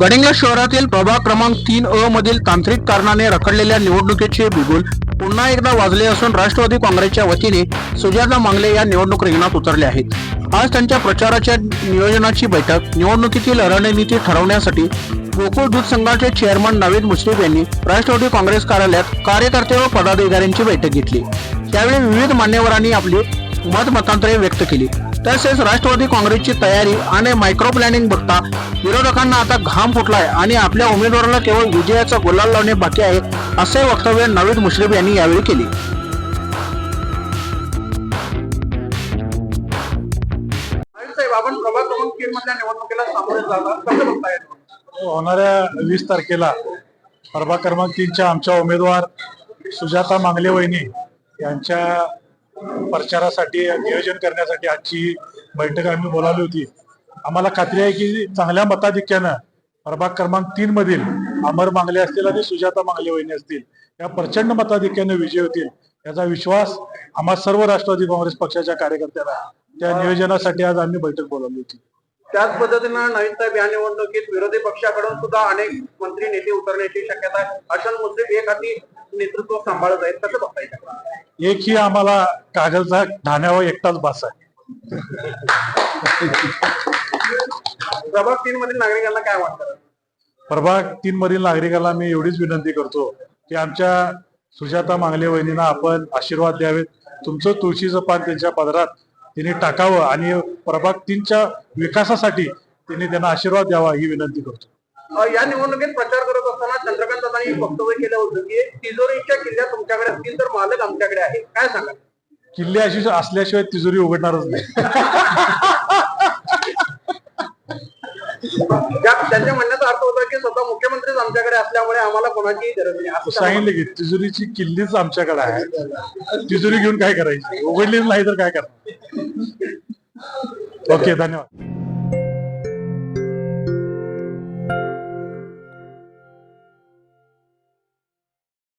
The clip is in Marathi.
गडिंग्लज शहरातील प्रभाग क्रमांक तीन अ मधील तांत्रिक कारणाने रखडलेल्या निवडणुकीचे बिगुल पुन्हा एकदा वाजले असून राष्ट्रवादी काँग्रेसच्या वतीने सुजाता मांगले या निवडणूक रिंगणात उतरले आहेत. आज त्यांच्या प्रचाराच्या नियोजनाची बैठक निवडणुकीतील रणनीती ठरवण्यासाठी गोकुळ दूध संघाचे चेअरमन नवीद मुश्रीफ यांनी राष्ट्रवादी काँग्रेस कार्यालयात कार्यकर्ते व पदाधिकाऱ्यांची बैठक घेतली. त्यावेळी विविध मान्यवरांनी आपली मतमतांतरे व्यक्त केली. तसेच राष्ट्रवादी काँग्रेसची तयारी आणि मायक्रो प्लॅनिंग बघता विरोधकांना आता घाम फुटलाय आणि आपल्या उमेदवाराला केवळ विजयाचा गुलाल लावणे बाकी आहे असे वक्तव्य नवीद मुश्रीफ यांनी यावेळी केले. बघताय? होणाऱ्या वीस तारखेला प्रभाग क्रमांक तीनच्या आमच्या उमेदवार सुजाता मांगले वहिनी यांच्या प्रचारासाठी नियोजन करण्यासाठी आजची बैठक आम्ही बोलावली होती. आम्हाला खात्री आहे की चांगल्या मताधिक्यानं प्रभाग क्रमांक तीन मधील अमर मांगले असतील आणि सुजाता मांगले वहिनी असतील या प्रचंड मताधिक्याने विजय होतील याचा विश्वास आम्हा सर्व राष्ट्रवादी काँग्रेस पक्षाच्या कार्यकर्त्यांना त्या नियोजनासाठी आज आम्ही बैठक बोलावली होती. त्याच पद्धतीनं नवीन साहेब या निवडणुकीत विरोधी पक्षाकडून सुद्धा अनेक मंत्री नेते उतरण्याची शक्यता आहे. अशा मुस्लिम एक हाती नेतृत्व सांभाळत आहेत. कसं बघता येईल एकही आम्हाला कागदचा ढाण्यावर एकटाच बास आहे. प्रभाग तीन मधील नागरिकांना काय वाटतं? प्रभाग तीन मधील नागरिकांना मी एवढीच विनंती करतो की आमच्या सुजाता मांगले वहिनींना आपण आशीर्वाद द्यावेत. तुमचं तुळशीचं पान त्यांच्या पदरात तिने टाकावं आणि प्रभाग तीनच्या विकासासाठी तिने त्यांना आशीर्वाद द्यावा ही विनंती करतो. या निवडणुकीत प्रचार करत असताना चंद्रकांत दादांनी वक्तव्य केलं होतं की तिजोरीच्या किल्ल्या तुमच्याकडे असतील तर मालक आमच्याकडे आहे. काय सांगा किल्ले अशी असल्याशिवाय तिजोरी उघडणारच नाही. त्या- त्यांच्या म्हणण्याचा अर्थ होता की स्वतः मुख्यमंत्रीच आमच्याकडे असल्यामुळे आम्हाला कोणाची गरज नाही. सांगितलं की तिजोरीची किल्लीच आमच्याकडे आहे. तिजोरी घेऊन काय करायची? उघडलीच नाही तर काय करणार? ओके धन्यवाद.